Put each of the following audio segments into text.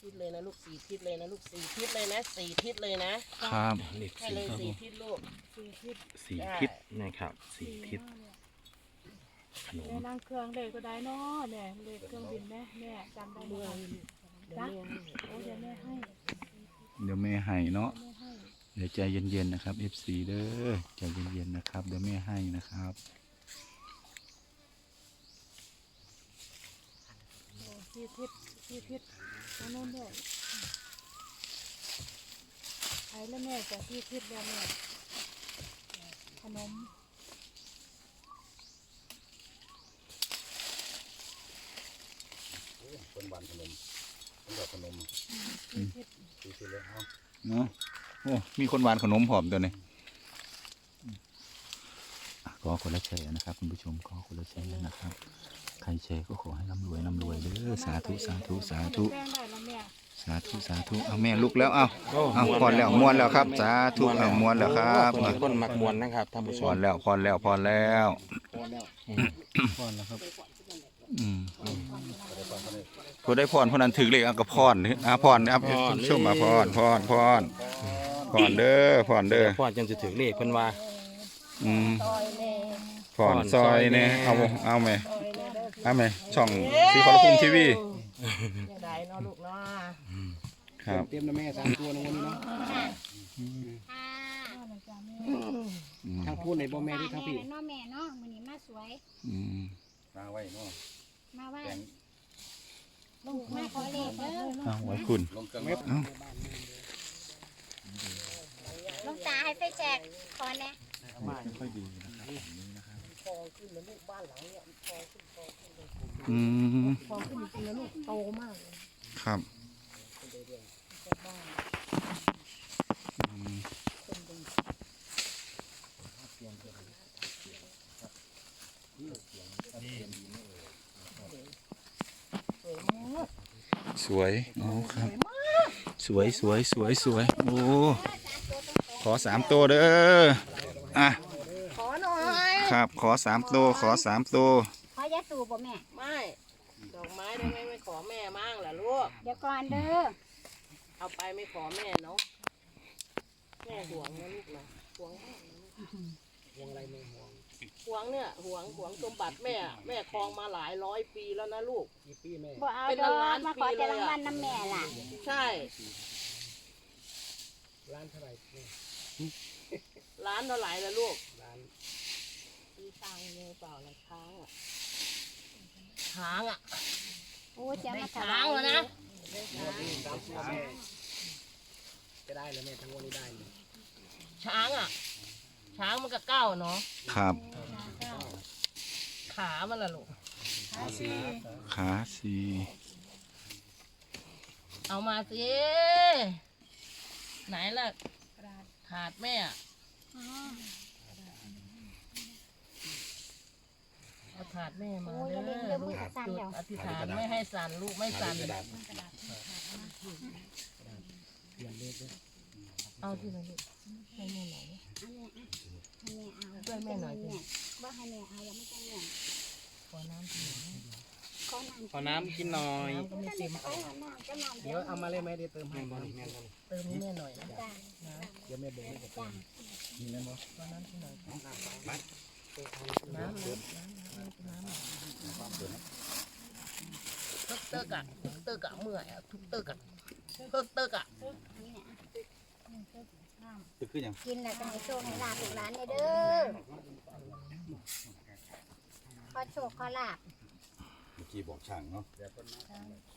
ทิศเลยนะลูกสี่ทิศเลยนะลูกสี่ทิศเลยนะสี่ทิศเลยนะครับเลขให้สี่เลยครับสี่ทิศลูกสี่ทิศสี่ได้ทิศนะครับสี่ทิศขนมแม่นั่งเครื่องเด็กก็ได้เนาะแม่เลขเครื่องบินแม่แม่จำได้ไหมเมืองคะเดี๋ยวแม่ให้โอ้เดี๋ยวแม่ให้เดี๋ยวแม่ให้เนาะแม่ให้เดี๋ยวใจเย็นๆนะครับ FC เด้อใจเย็นๆนะครับเดี๋ยวแม่ให้นะครับโอ้ที่ทิศ ที่ทิศอันนู้นด้วยไอ้แล้วแม่จะที่ทิศแล้วแม่ขนมคนหวานขนมคนแบบขนมที่ทิศดูสิเลยเอาเนาะโอ้มีคนหวานขนมผอมตัวนี้อะขอคนละแชร์นะครับ คุณผู้ชมขอคนละแชร์นะครับ ใครแชร์ก็ขอให้ร่ำรวยร่ำรวยเด้อสาธุสาธุสาธุแป้งได้แล้วแม่สาธุสาธุเอาแม่ลุกแล้วเอาเอาพรแล้วมวนแล้วครับ สาธุเอามวนแล้วครับคนเป็นคนมักมวนนะครับท่านผู้ชพมรแล้วพรแล้วพรแล้วพรแล้วครับอืมผู้ได้พรผู้นั้นถือเลขเอากระพรนี่อาพรนะครับคุณผู้ชมมาพรพรพรพรเด้อพรเด้อพ่อจังจะถือเลขเพิ่นว่าอืมซอยแน่พรซอยเนี่ยเอาบ่เอาไหมซอยแน่เด้อเอาไหมช่องสีขอรภูมิทีวียังได้เนาะลูกเนาะครับเตรียมนะแม่สามตัวนะวันนี้เนาะว่าอะไรจ้ะแม่อืมทางพูดในบ่แม่ด้วยทางพี่เนาะแม่เนาะมื้อนี้มาสวยอืมมาไว้เนาะมาไหว่าแกงลูกมาขอเลขเด้อเอาไว้คุณลงเครื่องเม็ดหลวงตาให้ไปแจกขอแน่ค่อยดีนะครับท องขึ้นนะลูกบ้านหลังเนี่ยฟองขึ้นฟองขึ้นเลยอืมทองขึ้นจริงๆแล้วลูกโตมากเลยครับอืมสวยโอ้ครับ สวยสวยสวยสวยโอ้ขอสามตัวเด้ออะ ครับ ขอสามตัวขอสามตัวขอยาสูบบ่แม่ ไม่ดอกไม้ได้ไหมไม่ขอแม่มั่งล่ะลูกเดี๋ยวก่อนเด้อ เอาไปไม่ขอแม่เนาะแม่ห่วงนะลูกนะห่วงมากนะลูกห่วงอะไรไม่ห่วงห่วงเนี่ยห่วงห่วงสมบัติแม่แม่ครองมาหลายร้อยปีแล้วนะลูกกี่ปีแม่บ่เอาเป็นดอล้ากนๆมาขอปีเลแต่ยรางอะวัลน้ำแม่ล่ะ ใช่ร้านเท่าไหร่แม่ร้านเท่าไหร่ละลูกร้านมี ตังค์เลยเปล่าละช้างอะช้างอะโอ้จะได้มาถช้าวางยแล้วนะสามตัวแม่จะได้เลยแม่ทั้งวันนี้ได้เลยช้างอะ ช้างมันก็เก้าเนาะครับ ขามันละลูกขาสี่เอามาสิไหนล่ะถาดแม่ อะอ๋อเอาถาดแม่มาโอ้ยเด้อย่าเล่นอเดี๋ยวมืลูอกจะสั่นจุดเดี๋ยวอธิษฐานไม่ให้สั่นลูกไม่สั่นกระดาษเปลี่ยนเลขด้วยเอาที่ไหนลูกให้แม่หน่อยให้แม่เอาช่วยแม่หน่อยสิบ่ให้แม่เอาแล้วไม่ต้องเงินขอน้ำที่ไหนขอน้ำขอน้ำกินหน่อยน้ำก็ไม่เต็มไปเอาน้ำก็น้ำเดี๋ยวเอามาเลยไหมเดี๋ยวเติมให้บอลแม่เติมให้แม่หน่อยนะจ้านะเดี๋ยวแม่เบิกให้เติมนี่นะบอขอน้ำที่ไหนอย น้ำน้ำน้ำน้ำน้ำทุกเติกอะทุกเติกะเมื่อยอะทุกเติกอะทุกเติกอะตึกขึ้นยังกินแล้วก็ให้โชคให้ลาบลูกหลานเด้อขอโชคขอลาบเมื่อกี้บอกช่างเนาะ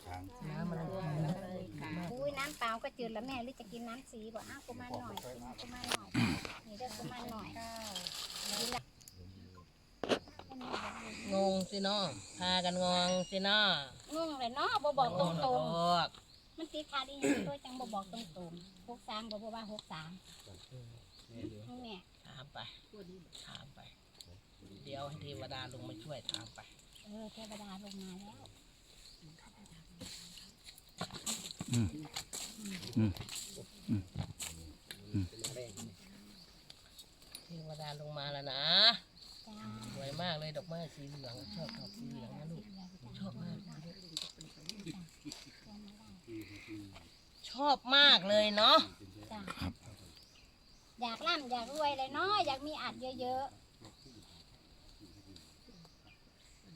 ช่างน้ำมันอุ้ยน้ำเปล่าก็จืดแล้วแม่หรือจะกินน้ำสีบ่อ้าวกูมาหน่อยกูมาหน่อยนี่เด้อกูมาหน่อยกินละ งงสิเนาะพากันงงสิเนาะงงเลยเนาะบ่บอกตรงบอกๆมันติดขาดอีหยังตัวจังบ่บอกตรงๆหกสามบ่บ่ว่าหกสามแม่ถามไปถามไป เดี๋ยวให้เทวดาลงมาช่วยถามไป เออเทวดาลงมาแล้วเทวดาลงมาแล้วนะจ้าส วยมากเลยดอกไม้สีเหลืองชอบดอกสีเหลืองนะลูกชอบมากเลยชอบมากเลยเนาะจ้ะอยากร่ำอยากรวยเลยเนาะอยากมีอัดเยอะๆ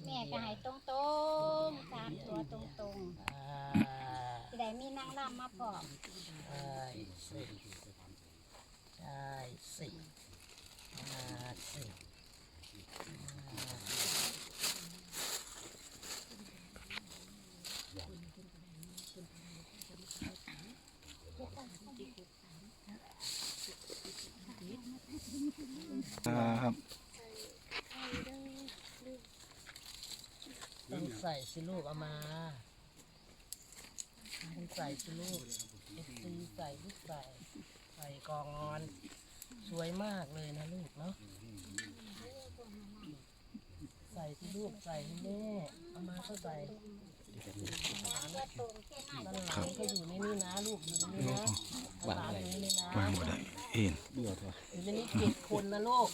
แม่ก็ให้ตรงๆตามตัวตรงอ่าๆจะได้มีนางร่ำมาพร้อมได้สิได้สิมาสิมา ครับต้องใส่สิลูกเอามาต้องใส่สิลูกเอฟซีใส่ลูกใส่ใส่กองอน สวยมากเลยนะลูกเนาะ ใส่ที่ลูกใส่ให้แม่เอามาก็ใส่ตัวตรงแค่ไหนด้านหลังก็อยู่ในนี่นะลูกอยู่ในนี่นะด้านหลังอยู่ในนี่นะวางบ่ได้เอ็นอยู่ในนี้เจ็ดคนนะลูก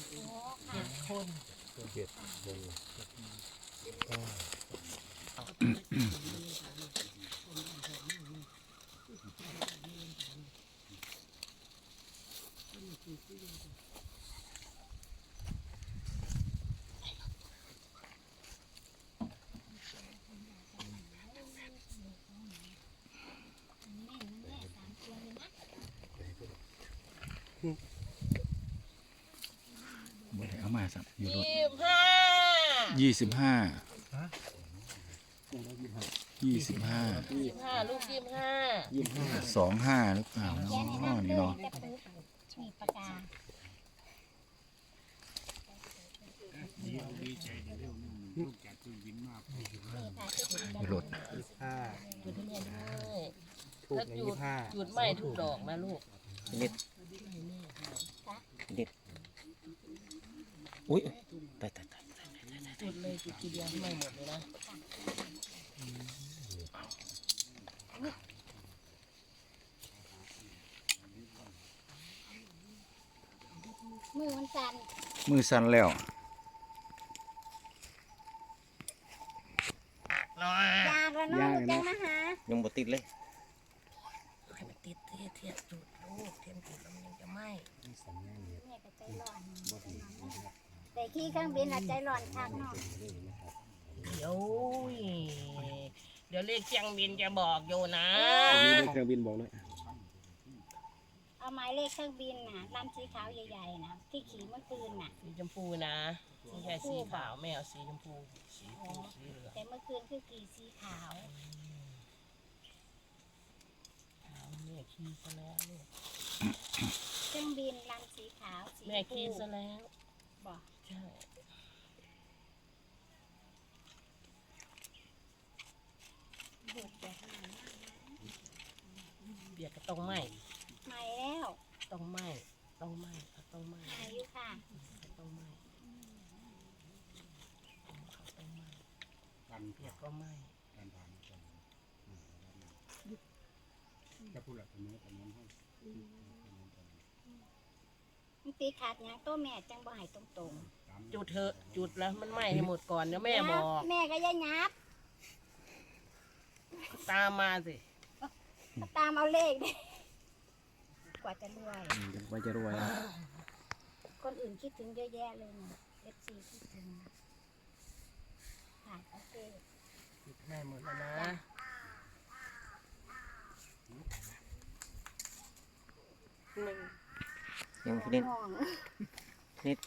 เจ็ดคนบ่ได้เอามาสัก อยู่รถยี่สิบห้ายี่สิบห้ายี่สิบห้ายี่สิบห้าลูกยี่สิบห้าสองห้าหรือเปล่าแค่นี้อ๋อนะนี่เนาะจะปึ๊บมีปากกาอยู่รถห้าจุดให้แม่ด้วยถูกถ้าในจุยี่ดห้าจุดไม่ทุกดอกนะลูก อุ้ยตายตายตายจุดเลยจุดทีเดียวให้ไหม่หมดเลยนะมือมันสั่นมือสั่นแล้วยากแล้วเนาะลูกจังมาหายังบ่ติดเลยให้มันติดเทียเทียจุดลูกเทียนจุดแล้วมันยังจะไหม้แม่ก็ใจร้อน แต่ขี่เครื่องบินอะใจร้อนคักเนาะเดี๋ยวเดี๋ยวเลขเชียงบินจะบอกอยู่นะ มีเครื่องบินบอกเลยเอาหมายเลขเครื่องบินน่ะลำสีขาวใหญ่ๆนะที่ขี่เมื่อคืนน่ะ สีชมพูนะไม่ใช่สีขาวไม่เอาสีชมพูสีชมพูสีเหลืองแต่เมื่อคืนคือขี่สีขาวเอาแม่ขี้ซะแล้วลูกเครื่องบินลำสีขาวสีแม่ขี้ซะแล้ว บอกใช่บุกแบบนั้นเบียร์ก็ต้องไหม้ไม่แล้วต้องไหม้ต้องไหม้ต้องไหม้อายุค่ะต้องไหม้เขาต้องไหม้เบียร์ก็ไหม้ มันตีขาดหยังตัวแม่จังบ่ให้ตรงจุดเถอะจุดแล้วมันไหม้ให้หมดก่อนเดี๋ยวๆแม่บอก แม่ก็อย่าหยับตามมาสิมาตามเอาเลขดิกว่าจะรวยไว้จะรวยคนอื่นคิดถึงเยอะแยะเลยนะเอฟซีคิดถึงค่ะโอเคจุดไหม้หมดแล้วนะหนึ่ง ยังบ่ติดห้องนิด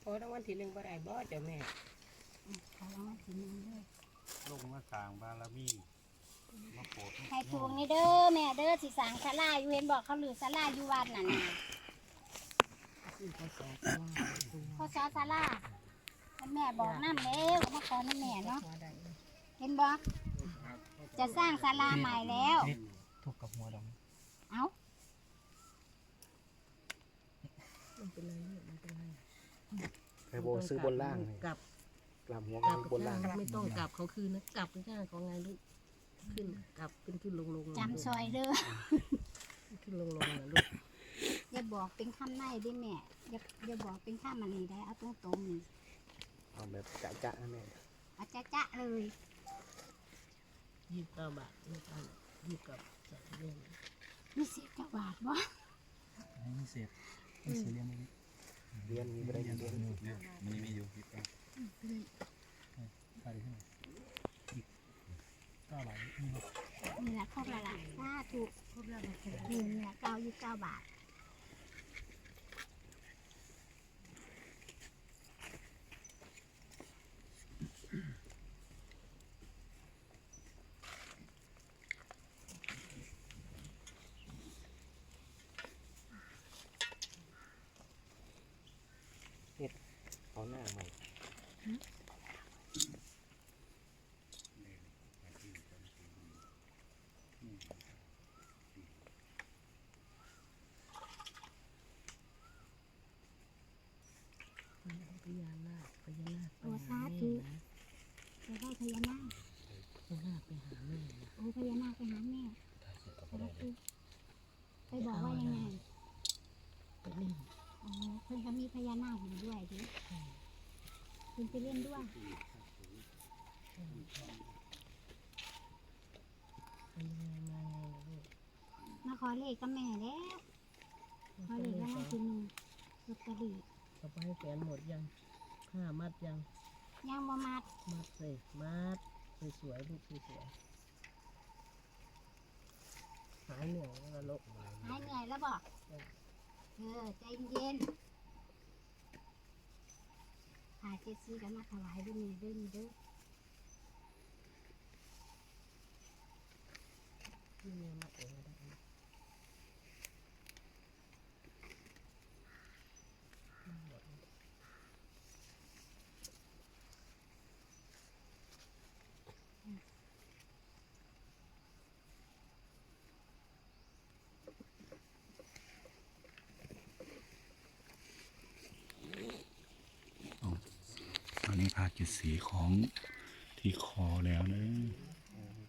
โอ้รางวัลที่หนึ่งบ่ได้บ่เจ้าแม่เขาเอามาถึงนึงเลยลงมาสร้างบารมีมาโปรดให้ถูกนี่เด้อแม่เด้อสิสร้างศาลาอยู่เห็นบอกเขาหรือศาลาอยู่วัดนั่นน่ะพ่อสอศาลาแล้วแม่บอกน้ำแล้วมาขอน้ำแม่เนาะเห็นบอก จะสร้างศาลาใหม่แล้ว ถูกกับหัวดเอ้าำเคยโบซื้อบนล่างเลยกลับกลับหัวกลับบนล่าง ไม่ต้องกลับเขาคืนนะกลับก็ง่ายของไงลูกขึ้นกลับขึ้นขึ้นลงลงจำซอยเด้อขึ้นลงลงนะลูกอย่าบอกเป็นคำในดิแม่อย่าอย่าบอกเป็นคำมันนี่ได้เอาตรงๆนี่เอาแบบจะจะนะแม่เอาจะจะเลย ยี่สิบเก้าบาทนี่กันยี่สิบเกับสองเดือนมีสิบกว่บาทบ่ไม่เสร็จไม่เสร็จเรียนไม่เรียนมีไม่ได้เรียนมันมีอยู่ที่ป้าใส่ขึ้นอีกเก้าบาทนี่นี่แหละครบและล่ะถ้าถูกครบแล้วนี่เนี่ยเก้ายี่สิบเก้าบาท เอาหน้าใหม่ พญานาคพญานาคโอ้สาธุจะได้พญานาคพญานาคไปหาแม่นะโอ้พญานาคไปหาแม่สาธุไปบอกว่ายังไงไปเล่นอ๋อเพิ่อนก็มีพญานาคอยู่ด้วยดิเพิ่นไปเล่นด้วย ไปยังไงมาไงล่ะลูก มาขอ เลขกับแม่แล้วขอเลขแล้วมาทีหนึงลอตเตอรี่เอาไปให้แฟนหมดยังผ้ามัดยังยังบ่มัดมัดเลยมัดสวยๆลูกสวยๆหายเหนื่อยแล้วก็ลกหายเหนื่อยแล้วบอกเออใจเย็นหาเจ็ดซีกันมาถวายด้วยนี่ด้วยนี่เด้อที่แม่มัดเอง ก็ได้นะตอนนี้พาจุดสีของที่คอแล้วนะ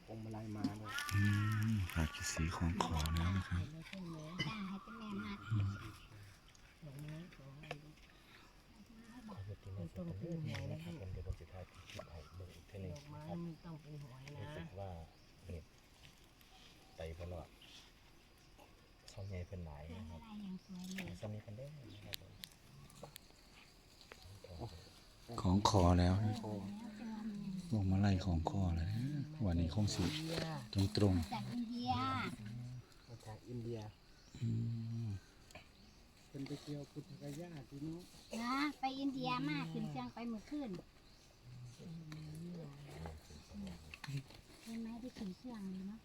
คงมาลายมาเลยอืมพาจุดสีของคอแล้วนะครับแล้วใช่ไหมจ้าให้เป็นแม่มัดสองไม้สองอันไม่ต้องเป็นหอยนะพี่เดี๋ยวผมจะถ่ายคลิปให้เบิ่งอีกทีหนึงดอกไม้ไม่ต้องเป็นหอยนะรู้สึกว่าเห็ดไตเพิ่นว่าเขาใหญ่เพิ่นหลายเรื่องนะคอะรับไรอย่างสวยเลยสมีเพิ่นได้นะครับผม ของคอแล้วนะแล้วจะว่ามันยังพวงมาลัยของคอแล้วนะวันนี้คงสิเบียร์ตรงตรงจากอินเดียมาจากอินเดียๆอืมเป็นไปเที่ยวพุทธกยาที่นู้นนะไปอินเดียมากขึ้นเชียงไปเมื่อคืนเห็นไหมที่ขึ้นเชียงเลยเนาะ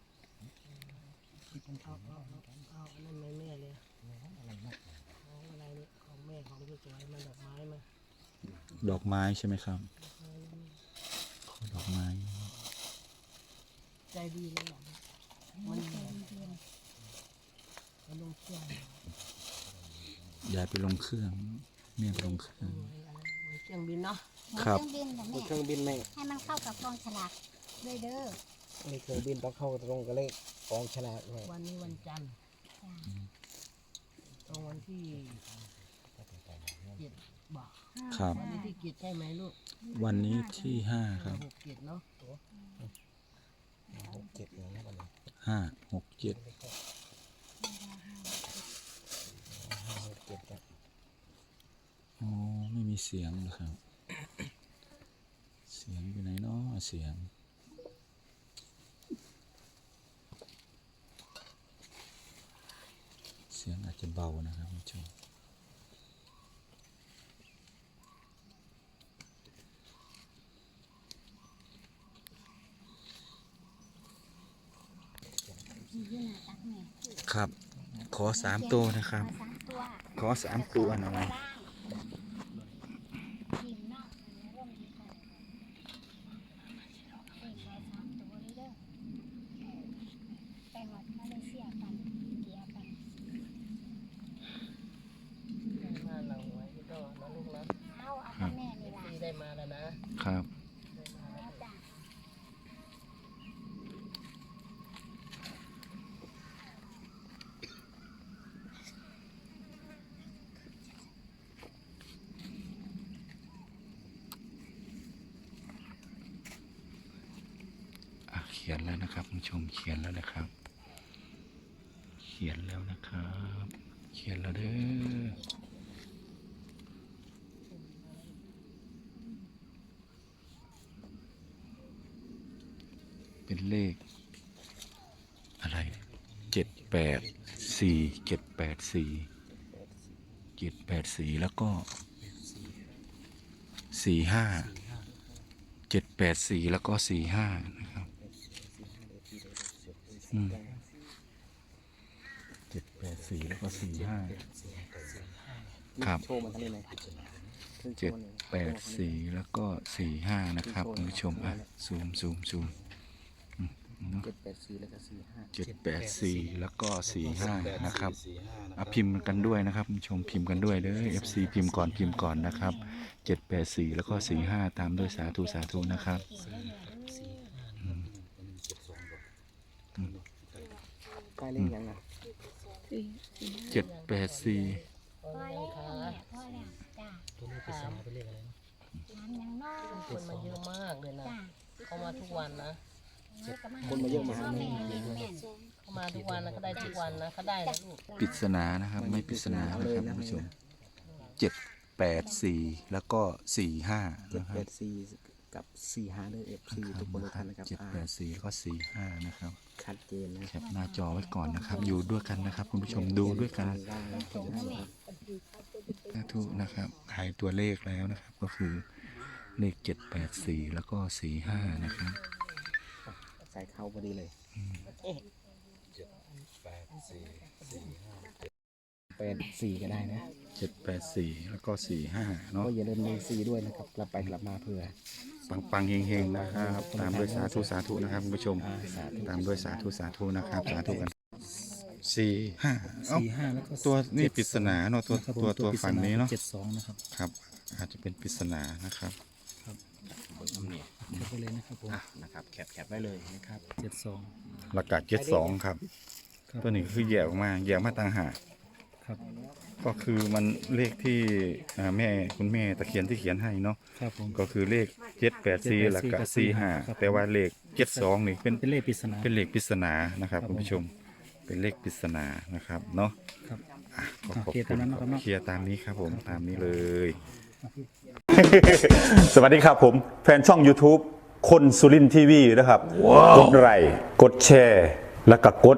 เอาเอาเอาเอาอันนั้นแม่แม่เลยของอะไรนี่ของแม่ของสวยๆมันดอกไม้มา ดอกไม้ใช่ไหมครับขอดอกไม้ ใจดีเลยหรอมันเป็นอินเดียมันลงเครื่องยายไปลงเครื่องแม่ไปลงเครื่องไว้อะไรไว้เครื่องบินเนาะหัวครับเครื่องบินแบบบนนี้เครื่องบินแม่ให้มันเข้ากับกองฉลากด้วยเด้อในเครื่องบินต้องเข้าตรงกับเลขกองฉลากแม่วันนี้วันจันทร์จ้าตรงวันที่เจ็ดบอก ครับ วันนี้ที่เจ็ดใช่ไหมลูกวันนี้ที่ห้าครับหกเจ็ดเนาะตัวหกเจ็ดอย่างนี้วันนี้ห้าหกเจ็ดห้าหกเจ็ดครับอ๋อไม่มีเสียงเหรอครับ เสียงอยู่ไหนเนาะเสียง เสียงอาจจะเบานะครับคุณผู้ชม มียื่นหน้าตักแม่ ครับ ขอสามตัวนะครับ ขอสามตัวขอสามตัวหน่อย ทีมนอกร่มดีค่ะเลขขอสามตัวเลยเด้อไปหอดมาเลเซียกันเกียกัน ได้มาเราไว้ก็นะลูกนะ เอาเอากับแม่นี่ล่ะ ที่ได้มาแล้วนะ ครับ ได้มา แล้วจ้ะ ขียนแล้วนะครับคุณผู้ชมเขียนแล้วนะครับ เขียนแล้วนะครับ เขียนแล้วเด้อเป็นเลข อะไรเจ็ดแปดสี่เจ็ดแปดสี่เจ็ดแปดสี่แล้วก็สี่ห้าเจ็ดแปดสี่แล้วก็สี่ห้านะครับ เจ็ดแปดสี่แล้วก็สี่ห้าครับโชว์มันทั้งนี้เลยขึ้นโชเจ็ดว์เลยแปดสี่แล้วก็สี่ห้านะครับคุณผู้ชมอะซูมซูมซูมเจ็ดแปดสี่แล้วก็สี่ห้าเจ็ดแปดสี่แล้วก็สี่ห้านะครับอะพิมพ์กันด้วยนะครับคุณผู้ชมพิมพ์กันด้วยเด้อ FC พิมพ์ก่อนพิมพ์ก่อนนะครับเจ็ดแปดสี่แล้วก็สี่ห้าตามด้วยสาธุสาธุนะครับ ใกล้เลขยังอะเจ็ดแปดสี่พอแล้วแม่พอแล้วจ้าตัวเลขปริศนาเป็นเลขอะไรนะถามยังน้อคนมาเยอะมากเลยนะจ้าเขามาทุกวันนะคนมาเยอะมาหาแม่แม่แม่แม่เขามาทุกวันนะเขาได้ทุกวันนะเขาได้นะลูกปริศนานะครับไม่ปริศนานะครับคุณผู้ชมเจ็ดแปดสี่แล้วก็สี่ห้าเจ็ดนะคแปรับดสี่ กับสี่ห้าด้วยเอฟซีทุกคนทุกท่านนะครับเจ็ดอ่าแปดสี่แล้วก็สี่ห้านะครับชัดเจนนะแคปหน้าจอไว้ก่อนนะครับ อยู่ด้วยกันนะครับ คุณผู้ชมดูด้วยกันได้นะเห็นให้ครับสาธุนะครับหายตัวเลขแล้วนะครับ ก็คือเลขเจ็ดแปดสี่แล้วก็สี่ห้านะครับใส่เข้าพอดีเลยแปดสี่ก็ได้นะเจ็ดแปดสี่แล้วก็สี่ห้าเนาะก็อย่าลืมเลขสี่ด้วยนะครับ กลับไปกลับมาเผื่อ ปังปังๆเฮงเฮงๆนะครับ ตามด้วยสาธุสาธุนะครับคุณผู้ชมอ่าสาธุตามด้วยสาธุสาธุนะครับ สาธุกันสี่ห้าเอ้าสี่ห้าแล้วก็ตัวนี่ปริศนาเนาะตัวครับผมตัวตัวปริศฝั่งนี้เนาะเจ็ดสองนะครับครับ อาจจะเป็นปริศนานะครับแคปไปเลยนะครับผมอะนะครับแคปแคปไว้เลยนะครับเจ็ดสองหลักกาเจ็ดสองครับครับตัวนี้คือแยกออกมาแยกมาต่างหาก ครับ ก็คือมันเลขที่อ่าแม่คุณแม่ตะเคียนที่เขียนให้เนาะครับผม ก็คือเลขเจ็ดแปดสี่แล้วก็กับสี่ห้าครับ แต่ว่าเลขเจ็ดสองนี่เป็นเป็นเลขปริศนา เป็นเลขปริศนานะครับครับคุณผู้ชมเป็นเลขปริศนานะครับเนาะครับ อะขออะขอบเคลียร์คุตามณนั้นนะครับเนาะเคลียร์ตามนี้ครับผมตามนี้เลย สวัสดีครับผม แฟนช่อง YouTube คนสุรินทีวีนะครับ กดไลค์กดแชร์ แล้วก็กด